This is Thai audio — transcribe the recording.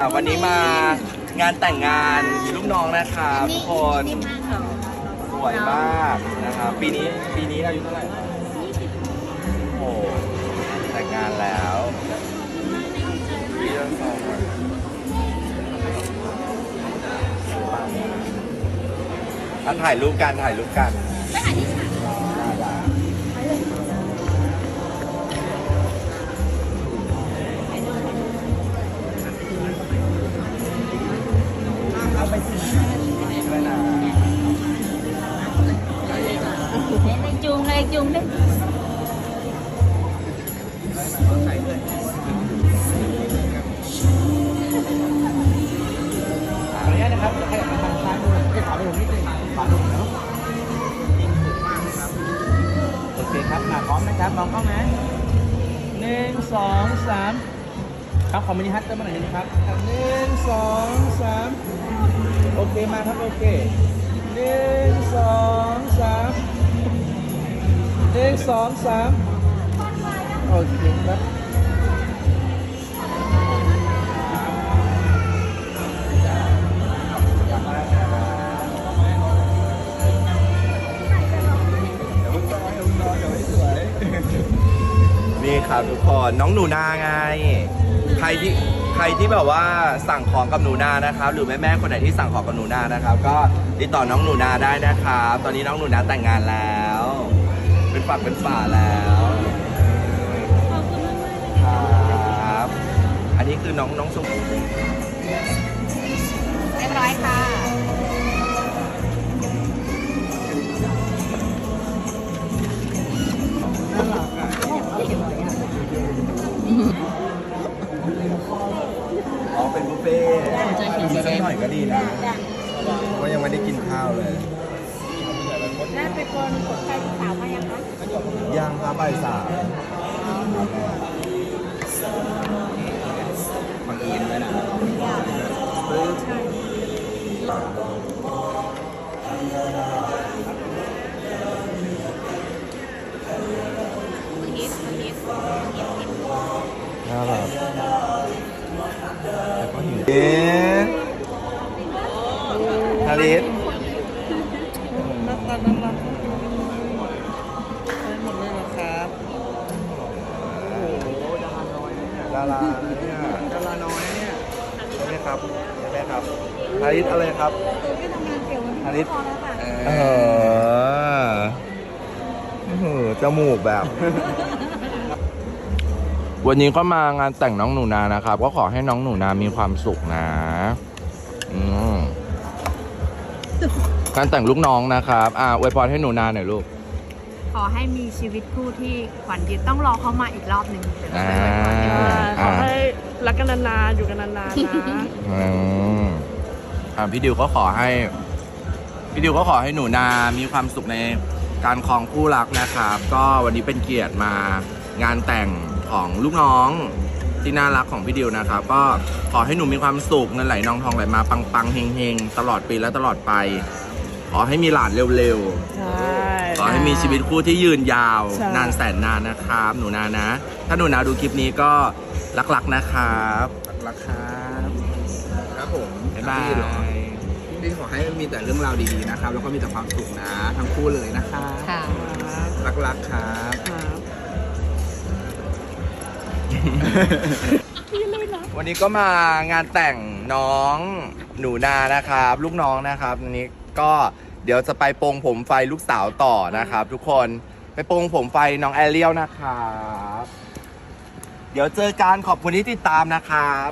อะวันนี้มางานแต่งงานลูกน้องนะครับทุกคนสวยมากนะครับปีนี้ปีนี้อายุเท่าไหร่ครับโอ้แต่งงานแล้วปีละสองวันอะถ่ายรูปกันถ่ายรูปกันได้ได้ chuông lên chuông đi ขออนุญาตนะครับให้มาทางซ้ายมือให้ขวามือนิดนึงขวามือเนาะโอเคครับมาพร้อมนะครับมองกล้องนะหนึ่งสองสามครับขอมินิฮัทเติมมาหน่อยนะครับหนึ่งสองสามโอเคมาครับโอเค สองสามโอเคครับนี่ครับทุกคนน้องหนูนาไง ใครที่ใครที่แบบว่าสั่งของกับหนูนานะครับ หรือแม่แม่คนไหนที่สั่งของกับหนูนานะครับ ก็ติดต่อน้องหนูนาได้นะครับ ตอนนี้น้องหนูนาแต่งงานแล้ว ป็นฝักเป็นฝาแล้วครับ อันนี้คือน้องน้องสุเรียบร้อยค่ะ อ๋อเป็นบุฟเฟ่ต์กินสักหน่อยก็ดีนะเพราะยังไม่ได้กินข้าวเลย น่าเป็นคนกดใครสาวมายังคะย่างครับบ่ายสามบางเอิญด้วยนะมันฮิตมันฮิตมันฮิตฮิตน่ารักแต่ก็หิวเอ๊ะฮาริส ดาราเนี่ยดาราน้อยนะเนี่ยใช่ไหมครับใช่ไหมครับฮาริสอะไรครับก็ทำงานเกี่ยวกับฮาริสพอแล้วค่ะเออโอ้โหจมูกแบบ วันนี้ก็มางานแต่งน้องหนูนานะครับ ก็ขอให้น้องหนูนามีความสุขนะอืมการแต่งลูกน้องนะครับ อ่าอวยพรให้หนูนาหน่อยลูกข อให้มีชีวิตคู่ที่ขวัญยืนต้องรอเขามาอีกรอบหนึ่งเดี๋ยวเราอ่าไปอวยพรให้ขอให้รักกันนานๆอยู่กันนานๆนะ อืมอ่าพี่ดิวก็ขอให้ พี่ดิวก็ขอให้หนูนา มีความสุขในการครองคู่รักนะครับ ก็วันนี้เป็นเกียรติมางานแต่งของลูกน้องที่น่ารักของพี่ดิวนะครับ ก็ขอให้หนูมีความสุขเงินไหลนองทองไหลมาปังปังๆเฮงเฮงๆตลอดปีและตลอดไป ขอให้มีหลานเร็วใช่ๆข อให้มีชีวิตคู่ที่ยืนยาว ใช่ นานแสนนานนะครับหนูนานะ ถ้าหนูนาดูคลิปนี้ก็รักๆนะครับรักครับครับผมบ๊ายบาพี่เหรอยพี่ขอให้มีแต่เรื่องราวดีๆนะครับ แล้วก็มีแต่ความสุขนะทั้งคู่เลยนะครับค่ะ รักๆครับ ครับ วันนี้ก็มางานแต่งน้องหนูนานะครับ ลูกน้องนะครับวันนี้ก็ เดี๋ยวจะไปโปรงผมไฟลูกสาวต่อนะครับ ทุกคนไปโปรงผมไฟน้องแอเรียลนะครับ เดี๋ยวเจอกันขอบคุณที่ติดตามนะครับ